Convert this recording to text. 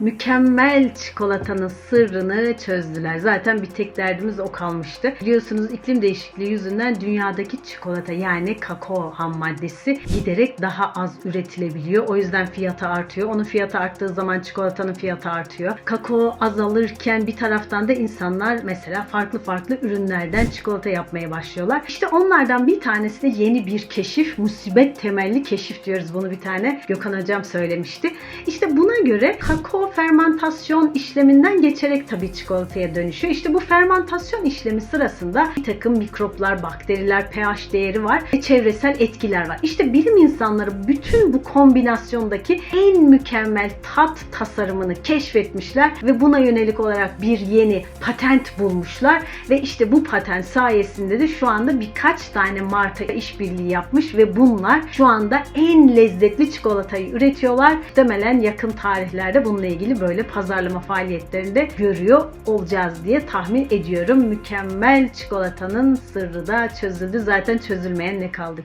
Mükemmel çikolatanın sırrını çözdüler. Zaten bir tek derdimiz o kalmıştı. Biliyorsunuz iklim değişikliği yüzünden dünyadaki çikolata yani kakao ham maddesi giderek daha az üretilebiliyor. O yüzden fiyatı artıyor. Onun fiyatı arttığı zaman çikolatanın fiyatı artıyor. Kakao azalırken bir taraftan da insanlar mesela farklı farklı ürünlerden çikolata yapmaya başlıyorlar. İşte onlardan bir tanesi de yeni bir keşif. Musibet temelli keşif diyoruz bunu bir tane. Gökhan hocam söylemişti. İşte buna göre kakao fermentasyon işleminden geçerek tabii çikolataya dönüşüyor. İşte bu fermentasyon işlemi sırasında bir takım mikroplar, bakteriler, pH değeri var ve çevresel etkiler var. İşte bilim insanları bütün bu kombinasyondaki en mükemmel tat tasarımını keşfetmişler ve buna yönelik olarak bir yeni patent bulmuşlar ve işte bu patent sayesinde de şu anda birkaç tane marka işbirliği yapmış ve bunlar şu anda en lezzetli çikolatayı üretiyorlar. Muhtemelen yakın tarihlerde bununla ilgili böyle pazarlama faaliyetlerinde görüyor olacağız diye tahmin ediyorum. Mükemmel çikolatanın sırrı da çözüldü. Zaten çözülmeyen ne kaldı ki?